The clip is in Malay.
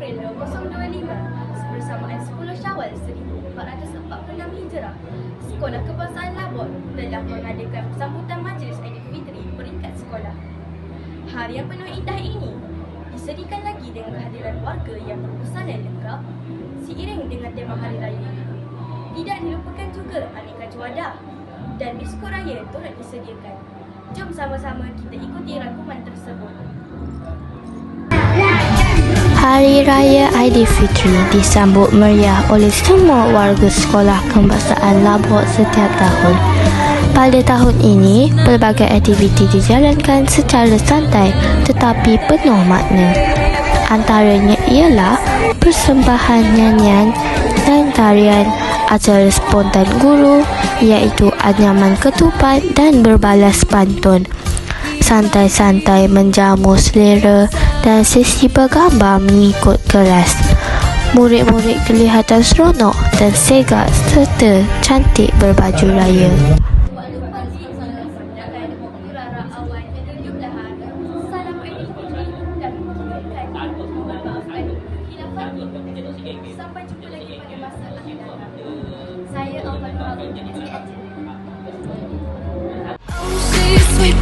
April 2025 bersamaan 10 Syawal 1446 Hijrah, Sekolah Kebangsaan Labor telah mengadakan sambutan majlis Aidilfitri peringkat sekolah. Hari yang penuh indah ini disediakan lagi dengan kehadiran warga yang berbusana lengkap seiring dengan tema Hari Raya. Tidak dilupakan juga aneka cuadah dan biskut raya turut disediakan. Jom sama-sama kita ikuti rangkuman tersebut. Hari Raya Aidilfitri disambut meriah oleh semua warga sekolah kebangsaan Labok setiap tahun. Pada tahun ini, pelbagai aktiviti dijalankan secara santai tetapi penuh makna. Antaranya ialah persembahan nyanyian dan tarian, acara spontan guru iaitu anyaman ketupat dan berbalas pantun Santai-santai menjamu selera dan sesi bergambar mengikut kelas. Murid-murid kelihatan seronok dan segar serta cantik berbaju raya. Sampai jumpa lagi pada masa Saya Sweet